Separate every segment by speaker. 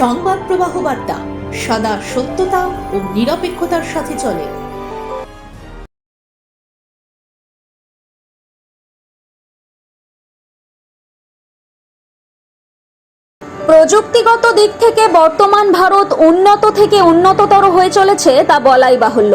Speaker 1: সংবাদ প্রবাহ বার্তা, সদা সত্যতা ও নিরপেক্ষতার সাথে চলে।
Speaker 2: প্রযুক্তিগত দিক থেকে বর্তমান ভারত উন্নত থেকে উন্নততর হয়ে চলেছে তা বলাই বাহুল্য।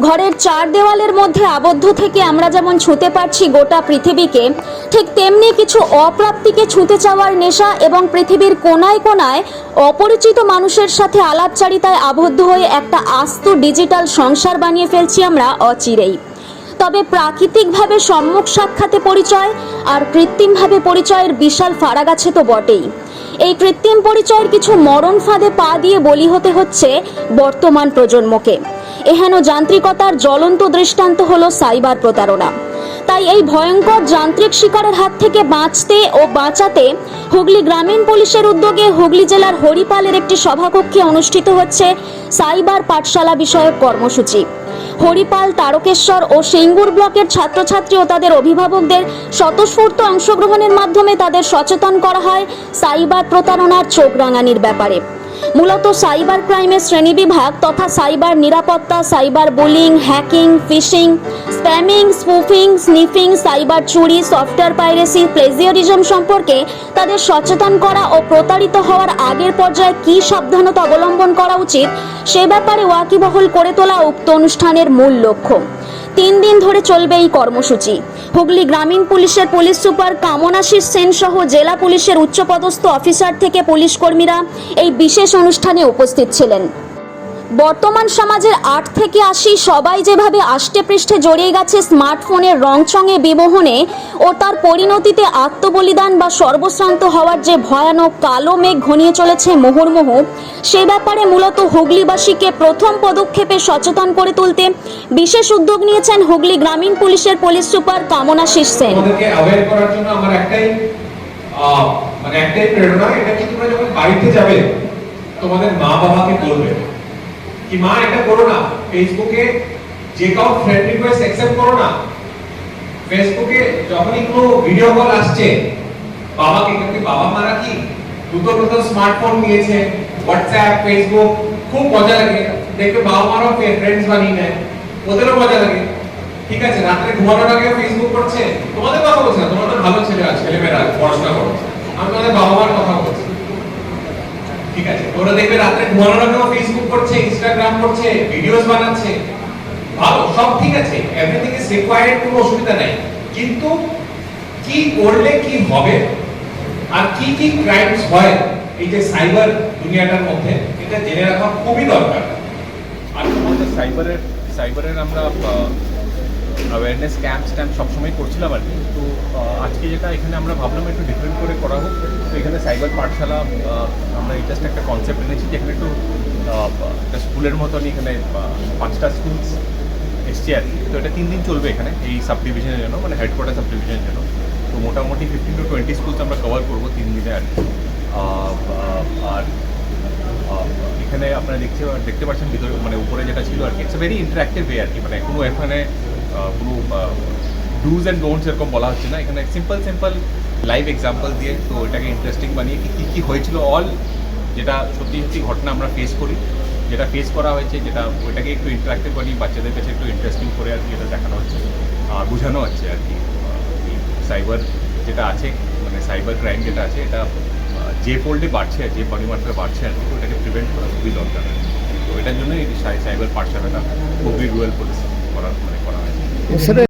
Speaker 2: ঘরের চার দেওয়ালের মধ্যে আবদ্ধ থেকে আমরা যেমন ছুঁতে পারছি গোটা পৃথিবীকে, ঠিক তেমনি কিছু অপ্রাপ্তিকে ছুঁতে চাওয়ার নেশা এবং পৃথিবীর কোনায় কোনায় অপরিচিত মানুষের সাথে আলাপচারিতায় আবদ্ধ হয়ে একটা আস্ত ডিজিটাল সংসার বানিয়ে ফেলছি আমরা অচিরেই। তবে প্রাকৃতিকভাবে সম্মুখ সাক্ষাতে পরিচয় আর কৃত্রিমভাবে পরিচয়ের বিশাল ফারাক আছে তো বটেই। এই কৃত্রিম পরিচয়ের কিছু মরণ ফাঁদে পা দিয়ে বলি হতে হচ্ছে বর্তমান প্রজন্মকে। এহেন যান্ত্রিকতার জ্বলন্ত দৃষ্টান্ত হলো সাইবার প্রতারণা। তাই এই ভয়ঙ্কর যান্ত্রিক শিকারের হাত থেকে বাঁচতে ও বাঁচাতে হুগলি গ্রামীণ পুলিশের উদ্যোগে হুগলি জেলার হরিপালের একটি সভাকক্ষে অনুষ্ঠিত হচ্ছে সাইবার পাঠশালা বিষয়ক কর্মসূচি। হরিপাল, তারকেশ্বর ও সিঙ্গুর ব্লকের ছাত্রছাত্রী ও তাদের অভিভাবকদের স্বতঃস্ফূর্ত অংশগ্রহণের মাধ্যমে তাদের সচেতন করা হয় সাইবার প্রতারণার চোখ রাঙানির ব্যাপারে। মূলত সাইবার ক্রাইমের শ্রেণীবিভাগ তথা সাইবার নিরাপত্তা, cyber bullying, hacking, phishing, spamming, spoofing, sniffing, cyber চুরি, সফটওয়্যার পাইরেসি, প্লেজিয়ারিজম সম্পর্কে তাদের সচেতন করা ও প্রতারিত হওয়ার আগের পর্যায়ে কী সাবধানতা অবলম্বন করা উচিত সে ব্যাপারে ওয়াকিবহল করে তোলা উক্ত অনুষ্ঠানের মূল লক্ষ্য। তিন দিন ধরে চলবে এই কর্মসূচি। হুগলি গ্রামীণ পুলিশের পুলিশ সুপার কামনাশিস সেন সহ জেলা পুলিশের উচ্চপদস্থ অফিসার থেকে পুলিশ কর্মীরা এই বিশেষ অনুষ্ঠানে উপস্থিত ছিলেন। বর্তমান সমাজের আট থেকে আশি সবাই যেভাবে আষ্টে পৃষ্ঠে জড়িয়ে গেছে স্মার্টফোনের রংচঙে বিবহনে ও তার পরিণতিতে আত্মবলিদান বা সর্বশ্রান্ত হওয়ার যে ভয়ানক কালো মেঘ ঘনিয়ে চলেছে মুহুর্মুহু, সে ব্যাপারে মূলত হুগলিবাসীকে প্রথম পদক্ষেপে সচেতন করে তুলতে বিশেষ উদ্যোগ নিয়েছেন হুগলি গ্রামীণ পুলিশের পুলিশ সুপার কামনাশিস সেন।
Speaker 3: মানে একটাই প্রেরণা, এটা যখন বাড়িতে যাবে, তোমাদের মা বাবাকে বলবে। কি মা, এটা করো না। ফেসবুকে যে কাউ ফ্রেন্ড রিকোয়েস্ট অ্যাকসেপ্ট করো না। ফেসবুকে যখনই কোনো ভিডিও কল আসছে, বাবাকে কিন্তু বাবা মারা কি নতুন নতুন স্মার্টফোন নিয়েছে হোয়াটসঅ্যাপ ফেসবুক খুব মজা লাগে। দেখবে বাবা মারাও ফ্রেন্ডস বানিয়ে নেয়। ওদেরও মজা লাগে। ঠিক আছে, রাত্রে ঘুমানোর আগে ফেসবুক করছে। তোমাদের কথা বলছি তোমাদের ভালো ছেলে ছেলেমেয়েরা পড়াশোনা করছে আমি তোমাদের বাবা মার কথা বলছি ঠিক আছে ওরা দেখবে রাত্রে ঘুমানোর আগেও ফেসবুক করছে ইনস্টাগ্রাম করছে ভিডিওস বানাচ্ছে। ভালো, সব ঠিক আছে এভরিথিং ইজ রিকোয়ার্ড কোনো অসুবিধা নাই। কিন্তু কি করলে কি হবে আর কি কি ক্রাইমস হয়, এই যে সাইবার দুনিয়াটার মধ্যে, এটা জেনে রাখা খুবই দরকার।
Speaker 4: আর আমাদের সাইবারের সাইবারের আমরা অ্যাওয়ারনেস ক্যাম্প স্ট্যাম্প সবসময় করছিলাম আর কি। তো আজকে যেটা এখানে আমরা ভাবলাম একটু ডিফারেন্ট করে করা হোক। তো এখানে সাইবার পাঠশালা আমরা জাস্ট একটা কনসেপ্ট এনেছি যেখানে একটু একটা স্কুলের মতন এখানে পাঁচটা স্কুলস এসছে আর কি। তো এটা তিন দিন চলবে এখানে, এই সাব ডিভিশনের জন্য মানে হেডকোয়ার্টার সাব ডিভিশনের জন্য। তো মোটামুটি ফিফটিন টু টোয়েন্টি স্কুলস আমরা কভার করব তিন দিনে আর কি। আর এখানে আপনারা দেখতে দেখতে পাচ্ছেন ভিতরে মানে উপরে যেটা ছিল আর কি। ইটস ভেরি ইন্টারাক্টিভ ওয়ে আর কি। মানে কোনো এখানে কোনো ডুজ অ্যান্ড ডোন্টস এরকম বলা হচ্ছে না। এখানে সিম্পল সিম্পল লাইভ এক্সাম্পল দিয়ে তো এটাকে ইন্টারেস্টিং বানিয়ে কি, কী কী হয়েছিল অল যেটা সত্যি সত্যি ঘটনা আমরা ফেস করি। যেটা ফেস করা হয়েছে, যেটা ওইটাকে একটু ইন্টারাক্টিভ বানিয়ে বাচ্চাদের কাছে একটু ইন্টারেস্টিং করে আর কি এটা দেখানো হচ্ছে বোঝানো হচ্ছে আর কি। সাইবার যেটা আছে মানে সাইবার ক্রাইম যেটা আছে, এটা যে ফোল্ডে বাড়ছে যে পরিমাত্রায় বাড়ছে আর কি তো এটাকে প্রিভেন্ট করা খুবই দরকার। তো এটার জন্যই সাইবার পাঠশালাটা খুবই রুয়েল পুলিশ করা মানে করা হয়েছে
Speaker 5: সেটা